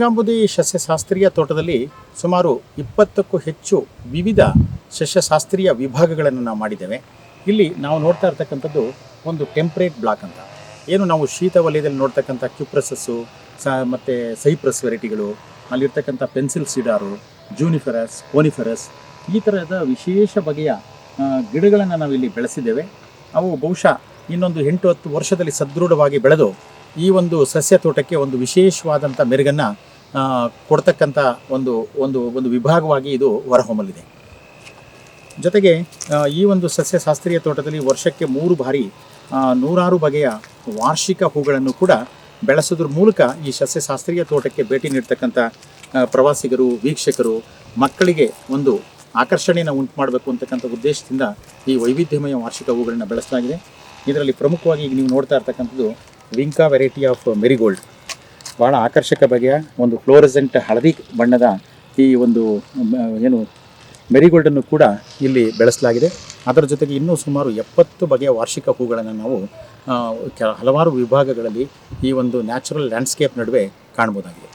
ಗಂಗಾಂಬುದಿ ಸಸ್ಯಶಾಸ್ತ್ರೀಯ ತೋಟದಲ್ಲಿ ಸುಮಾರು ಇಪ್ಪತ್ತಕ್ಕೂ ಹೆಚ್ಚು ವಿವಿಧ ಸಸ್ಯಶಾಸ್ತ್ರೀಯ ವಿಭಾಗಗಳನ್ನು ನಾವು ಮಾಡಿದ್ದೇವೆ. ಇಲ್ಲಿ ನಾವು ನೋಡ್ತಾ ಇರ್ತಕ್ಕಂಥದ್ದು ಒಂದು ಟೆಂಪ್ರೇಟ್ ಬ್ಲಾಕ್ ಅಂತ. ಏನು ನಾವು ಶೀತ ವಲಯದಲ್ಲಿ ನೋಡ್ತಕ್ಕಂಥ ಕ್ಯುಪ್ರಸಸ್ಸು, ಸ, ಮತ್ತು ಸೈಪ್ರಸ್ ವೆರೈಟಿಗಳು, ಅಲ್ಲಿರ್ತಕ್ಕಂಥ ಪೆನ್ಸಿಲ್ ಸಿಡಾರು, ಜೂನಿಫರಸ್, ಕೋನಿಫರಸ್ ಈ ಥರದ ವಿಶೇಷ ಬಗೆಯ ಗಿಡಗಳನ್ನು ನಾವಿಲ್ಲಿ ಬೆಳೆಸಿದ್ದೇವೆ. ಅವು ಬಹುಶಃ ಇನ್ನೊಂದು ಎಂಟು ಹತ್ತು ವರ್ಷದಲ್ಲಿ ಸದೃಢವಾಗಿ ಬೆಳೆದು ಈ ಒಂದು ಸಸ್ಯ ತೋಟಕ್ಕೆ ಒಂದು ವಿಶೇಷವಾದಂಥ ಮೆರುಗನ್ನು ಕೊಡ್ತಕ್ಕಂಥ ಒಂದು ಒಂದು ಒಂದು ವಿಭಾಗವಾಗಿ ಇದು ಹೊರಹೊಮ್ಮಲಿದೆ. ಜೊತೆಗೆ ಈ ಒಂದು ಸಸ್ಯಶಾಸ್ತ್ರೀಯ ತೋಟದಲ್ಲಿ ವರ್ಷಕ್ಕೆ ಮೂರು ಬಾರಿ ನೂರಾರು ಬಗೆಯ ವಾರ್ಷಿಕ ಹೂಗಳನ್ನು ಕೂಡ ಬೆಳೆಸೋದ್ರ ಮೂಲಕ ಈ ಸಸ್ಯಶಾಸ್ತ್ರೀಯ ತೋಟಕ್ಕೆ ಭೇಟಿ ನೀಡ್ತಕ್ಕಂಥ ಪ್ರವಾಸಿಗರು, ವೀಕ್ಷಕರು, ಮಕ್ಕಳಿಗೆ ಒಂದು ಆಕರ್ಷಣೆಯನ್ನು ಉಂಟು ಮಾಡಬೇಕು ಅಂತಕ್ಕಂಥ ಉದ್ದೇಶದಿಂದ ಈ ವೈವಿಧ್ಯಮಯ ವಾರ್ಷಿಕ ಹೂಗಳನ್ನು ಬೆಳೆಸಲಾಗಿದೆ. ಇದರಲ್ಲಿ ಪ್ರಮುಖವಾಗಿ ಈಗ ನೀವು ನೋಡ್ತಾ ಇರ್ತಕ್ಕಂಥದ್ದು ವಿಂಕಾ ವೆರೈಟಿ ಆಫ್ ಮೆರಿಗೋಲ್ಡ್. ಭಾಳ ಆಕರ್ಷಕ ಬಗೆಯ ಒಂದು ಫ್ಲೋರೆಸೆಂಟ್ ಹಳದಿ ಬಣ್ಣದ ಈ ಒಂದು ಏನು ಮೆರಿಗೋಲ್ಡನ್ನು ಕೂಡ ಇಲ್ಲಿ ಬೆಳೆಸಲಾಗಿದೆ. ಅದರ ಜೊತೆಗೆ ಇನ್ನೂ ಸುಮಾರು ಎಪ್ಪತ್ತು ಬಗೆಯ ವಾರ್ಷಿಕ ಹೂಗಳನ್ನು ನಾವು ಹಲವಾರು ವಿಭಾಗಗಳಲ್ಲಿ ಈ ಒಂದು ನ್ಯಾಚುರಲ್ ಲ್ಯಾಂಡ್ಸ್ಕೇಪ್ ನಡುವೆ ಕಾಣ್ಬೋದಾಗಿದೆ